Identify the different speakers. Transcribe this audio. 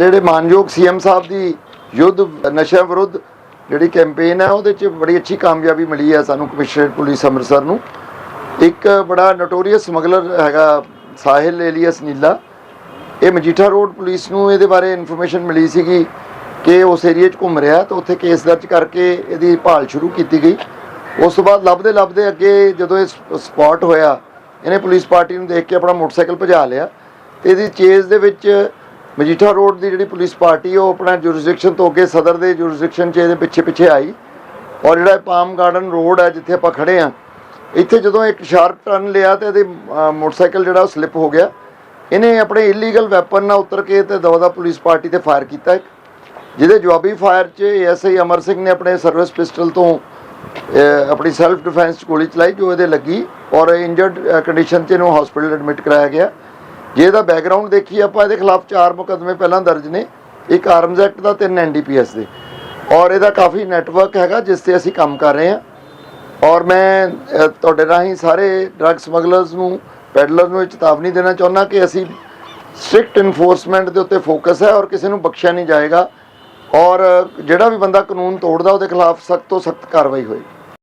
Speaker 1: ਸਾਡੇ ਜਿਹੜੇ ਮਾਨਯੋਗ ਸੀਐਮ ਸਾਹਿਬ ਦੀ ਯੁੱਧ, ਨਸ਼ਿਆਂ ਵਿਰੁੱਧ ਜਿਹੜੀ ਕੈਂਪੇਨ ਹੈ, ਉਹਦੇ 'ਚ ਬੜੀ ਅੱਛੀ ਕਾਮਯਾਬੀ ਮਿਲੀ ਹੈ ਸਾਨੂੰ ਕਮਿਸ਼ਨਰੇਟ ਪੁਲਿਸ ਅੰਮ੍ਰਿਤਸਰ ਨੂੰ। ਇੱਕ ਬੜਾ ਨੋਟੋਰੀਅਸ ਸਮਗਲਰ ਹੈਗਾ ਸਾਹਿਲ ਏਲੀਅਸ ਨੀਲਾ। ਇਹ ਮਜੀਠਾ ਰੋਡ ਪੁਲਿਸ ਨੂੰ ਇਹਦੇ ਬਾਰੇ ਇਨਫੋਰਮੇਸ਼ਨ ਮਿਲੀ ਸੀਗੀ ਕਿ ਉਸ ਏਰੀਆ 'ਚ ਘੁੰਮ ਰਿਹਾ ਤਾਂ ਉੱਥੇ ਕੇਸ ਦਰਜ ਕਰਕੇ ਇਹਦੀ ਭਾਲ ਸ਼ੁਰੂ ਕੀਤੀ ਗਈ। ਉਸ ਤੋਂ ਬਾਅਦ ਲੱਭਦੇ ਲੱਭਦੇ ਅੱਗੇ ਜਦੋਂ ਇਹ ਸਪੌਟ ਹੋਇਆ, ਇਹਨੇ ਪੁਲਿਸ ਪਾਰਟੀ ਨੂੰ ਦੇਖ ਕੇ ਆਪਣਾ ਮੋਟਰਸਾਈਕਲ ਭਜਾ ਲਿਆ। ਤੇ ਇਹਦੀ ਚੇਜ਼ ਦੇ ਵਿੱਚ ਮਜੀਠਾ ਰੋਡ ਦੀ ਜਿਹੜੀ ਪੁਲਿਸ ਪਾਰਟੀ, ਉਹ ਆਪਣਾ ਜੁਰਿਸਡਿਕਸ਼ਨ ਤੋਂ ਅੱਗੇ ਸਦਰ ਦੇ ਜੁਰਿਸਡਿਕਸ਼ਨ 'ਚ ਇਹਦੇ ਪਿੱਛੇ ਪਿੱਛੇ ਆਈ। ਔਰ ਜਿਹੜਾ ਇਹ ਪਾਮ ਗਾਰਡਨ ਰੋਡ ਹੈ, ਜਿੱਥੇ ਆਪਾਂ ਖੜੇ ਆ ਇੱਥੇ ਜਦੋਂ ਇੱਕ ਸ਼ਾਰਪ ਟਰਨ ਲਿਆ ਤੇ ਇਹਦੇ ਮੋਟਰਸਾਈਕਲ ਜਿਹੜਾ ਉਹ ਸਲਿੱਪ ਹੋ ਗਿਆ। ਇਹਨੇ ਆਪਣੇ ਇਲੀਗਲ ਵੈਪਨ ਨਾਲ ਉਤਰ ਕੇ ਤੇ ਦਵਦਾ ਪੁਲਿਸ ਪਾਰਟੀ ਤੇ ਫਾਇਰ ਕੀਤਾ ਇੱਕ, ਜਿਹਦੇ ਜਵਾਬੀ ਫਾਇਰ 'ਚ ਐਸਆਈ ਅਮਰ ਸਿੰਘ ਨੇ ਆਪਣੇ ਸਰਵਿਸ ਪਿਸਟਲ ਤੋਂ ਆਪਣੀ ਸੈਲਫ ਡਿਫੈਂਸ 'ਚ ਗੋਲੀ ਚਲਾਈ, ਜੋ ਇਹਦੇ ਲੱਗੀ। ਔਰ ਇੰਜਰਡ ਕੰਡੀਸ਼ਨ 'ਚ ਇਹਨੂੰ ਹਸਪੀਟਲ ਐਡਮਿਟ ਕਰਾਇਆ ਗਿਆ। ਜੇ ਇਹਦਾ ਬੈਕਗ੍ਰਾਉਂਡ ਦੇਖੀ ਆਪਾਂ, ਇਹਦੇ ਖਿਲਾਫ ਚਾਰ ਮੁਕੱਦਮੇ ਪਹਿਲਾਂ ਦਰਜ ਨੇ। ਇੱਕ ਆਰਮਜ਼ ਐਕਟ ਦਾ ਤਿੰਨ ਐਨਡੀਪੀਐਸ ਦੇ। ਔਰ ਇਹਦਾ ਕਾਫੀ ਨੈਟਵਰਕ ਹੈਗਾ, ਜਿਸ ਤੇ ਅਸੀਂ ਕੰਮ ਕਰ ਰਹੇ ਹਾਂ। ਔਰ ਮੈਂ ਤੁਹਾਡੇ ਰਾਹੀਂ ਸਾਰੇ ਡਰੱਗ ਸਮਗਲਰਸ ਨੂੰ ਪੈਡਲਰ ਨੂੰ ਇਹ ਚੇਤਾਵਨੀ ਦੇਣਾ ਚਾਹੁੰਦਾ ਕਿ ਅਸੀਂ ਸਟ੍ਰਿਕਟ ਇਨਫੋਰਸਮੈਂਟ ਦੇ ਉੱਤੇ ਫੋਕਸ ਹੈ ਔਰ ਕਿਸੇ ਨੂੰ ਬਖਸ਼ਿਆ ਨਹੀਂ ਜਾਏਗਾ। ਔਰ ਜਿਹੜਾ ਵੀ ਬੰਦਾ ਕਾਨੂੰਨ ਤੋੜਦਾ, ਉਹਦੇ ਖਿਲਾਫ ਸਖਤ ਤੋਂ ਸਖਤ ਕਾਰਵਾਈ ਹੋਏਗੀ।